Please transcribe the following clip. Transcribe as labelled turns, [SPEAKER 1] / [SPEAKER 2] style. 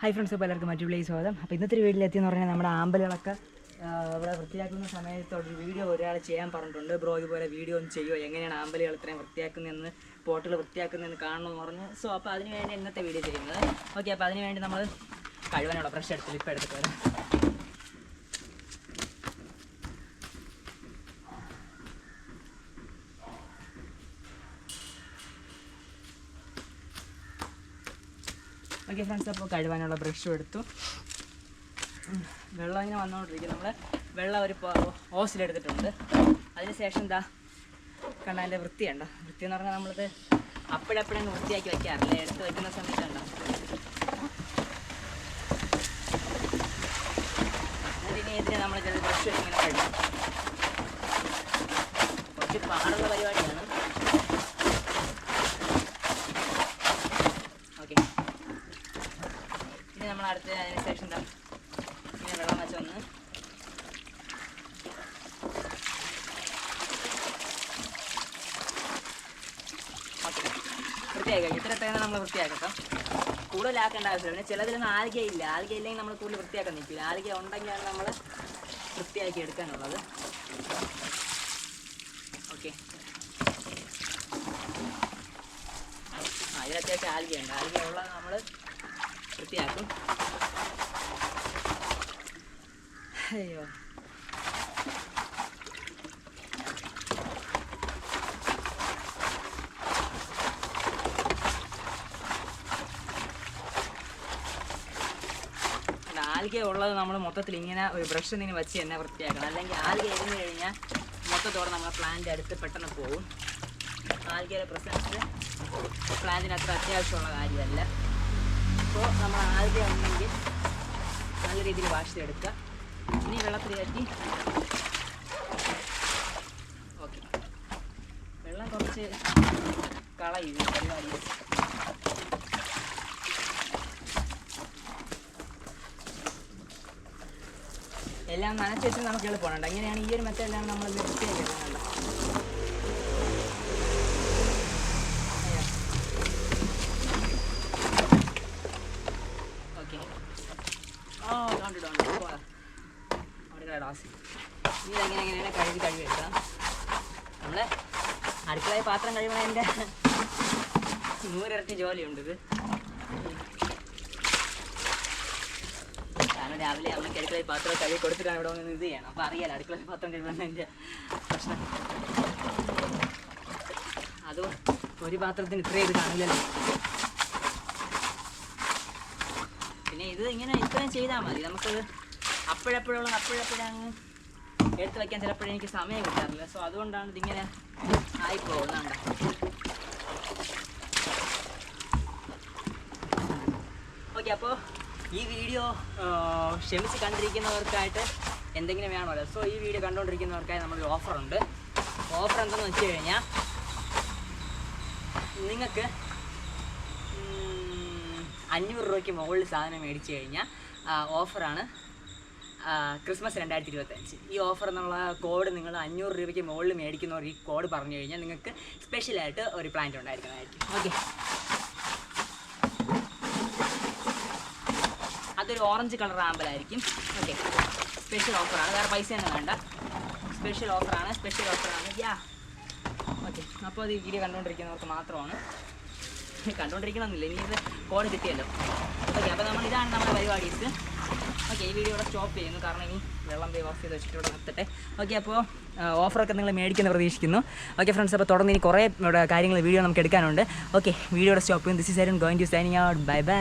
[SPEAKER 1] Hi friends അപ്പോൾ എല്ലാവർക്കും മറ്റു വിളിയിൽ സ്വാഗതം. അപ്പോൾ ഇന്നത്തെ ഒരു വീട്ടിലെത്തിയെന്ന് പറഞ്ഞാൽ നമ്മുടെ ആമ്പലുകളൊക്കെ ഇവിടെ വൃത്തിയാക്കുന്ന സമയത്തോട് വീഡിയോ ഒരാൾ ചെയ്യാൻ പറഞ്ഞിട്ടുണ്ട്. ബ്രോ ഇതുപോലെ വീഡിയോ ഒന്നും ചെയ്യുമോ എങ്ങനെയാണ് ആമ്പലുകൾ ഇത്രയും വൃത്തിയാക്കുന്നതെന്ന് പോട്ടുകൾ വൃത്തിയാക്കുന്നതെന്ന് കാണണമെന്ന് പറഞ്ഞ്. സോ അപ്പോൾ അതിന് വേണ്ടി ഇന്നത്തെ വീഡിയോ ചെയ്യുന്നത്. ഓക്കെ അപ്പോൾ അതിന് വേണ്ടി നമ്മൾ കഴിവാനുള്ള ബ്രഷ് എടുത്ത് ഇപ്പോൾ എടുത്തിട്ട് വരാം. ഓക്കെ ഫ്രണ്ട്സ് അപ്പോൾ കഴുവാനുള്ള ബ്രഷും എടുത്തു. വെള്ളം ഇങ്ങനെ വന്നുകൊണ്ടിരിക്കും നമ്മൾ വെള്ളം ഒരു ഓസിലെടുത്തിട്ടുണ്ട് അതിന് ശേഷം എന്താ കണ്ട അതിന്റെ വൃത്തിയുണ്ടോ. വൃത്തി എന്ന് പറഞ്ഞാൽ നമ്മളിത് അപ്പോഴപ്പോഴും വൃത്തിയാക്കി വയ്ക്കാറില്ല എടുത്ത് വയ്ക്കുന്ന സമയത്തുണ്ടോ? അതിനെതിരെ നമ്മൾ ചില ബ്രഷ് ഇങ്ങനെ കഴിഞ്ഞു കുറച്ച് പാടുള്ള പരിപാടിയാണ് ഓക്കെ ഇനി നമ്മൾ അടുത്ത അതിന് ശേഷം എന്താ ഇങ്ങനെ വെള്ളം വെച്ചൊന്ന് ഓക്കെ വൃത്തിയാക്കി ഇത്ര തേങ്ങ നമ്മൾ വൃത്തിയാക്കാം കൂടുതലാക്കേണ്ട ആവശ്യമില്ല. പിന്നെ ചിലതിലൊന്നും ആൽഗ ഇല്ല. ആൽഗ ഇല്ലെങ്കിൽ നമ്മൾ കൂടുതൽ വൃത്തിയാക്കാൻ നിൽക്കില്ല. ആൽഗ ഉണ്ടെങ്കിലാണ് നമ്മൾ വൃത്തിയാക്കി എടുക്കാനുള്ളത്. ഓക്കെ. ആ ഇതിൽ അത്യാവശ്യം ആൽഗ ഉണ്ട്. ആൽഗ ഉള്ളത് നമ്മൾ വൃത്തിയാക്കും. അയ്യോ. ആൽഗ ഉള്ളത് നമ്മൾ മൊത്തത്തിൽ ഇങ്ങനെ ഒരു ബ്രഷ് നിന്ന് വെച്ച് തന്നെ വൃത്തിയാക്കണം. അല്ലെങ്കിൽ ആൽഗ ഇരുന്ന് കഴിഞ്ഞാൽ മൊത്തത്തോടെ നമ്മുടെ പ്ലാന്റ് അടുത്ത് പെട്ടെന്ന് പോകും ആൽഗയുടെ പ്രസൻസ് പ്ലാന്റിന് അത്ര അത്യാവശ്യമുള്ള കാര്യമല്ല. അപ്പോൾ നമ്മൾ ആൽഗ ഉണ്ടെങ്കിൽ നല്ല രീതിയിൽ വാഷ് ചെയ്തെടുക്കുക. ഇനി വെള്ളത്തിൽ കയറ്റി ഓക്കെ വെള്ളം കുറച്ച് കളയും പരിപാടി. എല്ലാം നനച്ച് വെച്ച് നമുക്ക് എളുപ്പമാണ് അങ്ങനെയാണ് ഈ ഒരു മെത്തേഡിലാണ് നമ്മൾ വൃത്തിയാക്കി കഴുകി കഴുകി എടുക്കണം നമ്മൾ അടുക്കളയിൽ പാത്രം കഴിയുന്നതിന്റെ നൂറിരട്ടി ജോലിയുണ്ട് ഇത് കാരണം രാവിലെ അമ്മയ്ക്ക് അടുക്കളയിൽ പാത്രം കഴുകി കൊടുത്തിട്ടാണ് ഇവിടെ വന്ന് ഇത് ചെയ്യണം. അപ്പോൾ അറിയാലോ അടുക്കളയിൽ പാത്രം കഴിയുന്നതിന്റെ പ്രശ്നം. അതും ഒരു പാത്രത്തിന് ഇത്രയും ഇത് കാണില്ലല്ലോ. പിന്നെ ഇത് ഇങ്ങനെ ഇത്രയും ചെയ്താൽ മതി. നമുക്കത് അപ്പോഴപ്പോഴുള്ള അപ്പോഴപ്പോഴങ്ങ് എടുത്ത് വയ്ക്കാൻ ചിലപ്പോഴും എനിക്ക് സമയം കിട്ടാറില്ല. സോ അതുകൊണ്ടാണ് ഇതിങ്ങനെ ആയി പോകുന്നുണ്ട് ഓക്കെ അപ്പോൾ ഈ വീഡിയോ ക്ഷമിച്ച് കണ്ടിരിക്കുന്നവർക്കായിട്ട് എന്തെങ്കിലും വേണമല്ലോ. സോ ഈ വീഡിയോ കണ്ടുകൊണ്ടിരിക്കുന്നവർക്കായി നമ്മളൊരു ഓഫറുണ്ട്. ഓഫർ എന്തെന്ന് വെച്ച് കഴിഞ്ഞാൽ നിങ്ങൾക്ക് അഞ്ഞൂറ് രൂപയ്ക്ക് മുകളിൽ സാധനം മേടിച്ചു കഴിഞ്ഞാൽ ഓഫറാണ് ക്രിസ്മസ് രണ്ടായിരത്തി ഇരുപത്തഞ്ച് ഈ ഓഫർ എന്നുള്ള കോഡ് നിങ്ങൾ അഞ്ഞൂറ് രൂപയ്ക്ക് മുകളിൽ മേടിക്കുന്നവർ ഈ കോഡ് പറഞ്ഞു കഴിഞ്ഞാൽ നിങ്ങൾക്ക് സ്പെഷ്യലായിട്ട് ഒരു പ്ലാന്റ് ഉണ്ടായിരിക്കുന്നതായിരിക്കും. ഓക്കെ അതൊരു ഓറഞ്ച് കളർ ആമ്പലായിരിക്കും ഓക്കെ സ്പെഷ്യൽ ഓഫറാണ് വേറെ പൈസ ഒന്നും വേണ്ട. സ്പെഷ്യൽ ഓഫറാണ് സ്പെഷ്യൽ ഓഫറാണ് യാ ഓക്കെ അപ്പോൾ അത് വീഡിയോ കണ്ടുകൊണ്ടിരിക്കുന്നവർക്ക് മാത്രമാണ്. കണ്ടുകൊണ്ടിരിക്കണമെന്നില്ല. ഇനി ഇത് കോഡ് കിട്ടിയല്ലോ. ഓക്കെ അപ്പോൾ നമ്മൾ ഇതാണ് നമ്മുടെ പരിപാടീസ്. ഓക്കെ ഈ വീഡിയോ ഇവിടെ സ്റ്റോപ്പ് ചെയ്യുന്നു. കാരണം ഇനി വെള്ളം പോയി ഓഫ് ചെയ്ത് വെച്ചിട്ട് ഇവിടെ നിർത്തട്ടെ. ഓക്കെ അപ്പോൾ ഓഫറൊക്കെ നിങ്ങൾ മേടിക്കുന്ന പ്രതീക്ഷിക്കുന്നു. ഓക്കെ ഫ്രണ്ട്സ് അപ്പോൾ തുടർന്ന് ഇനി കുറേ കാര്യങ്ങൾ വീഡിയോ നമുക്ക് എടുക്കാനുണ്ട്. ഓക്കെ വീഡിയോ ഇവിടെ സ്റ്റോപ്പ് ചെയ്യും this is I going to signing out bye bye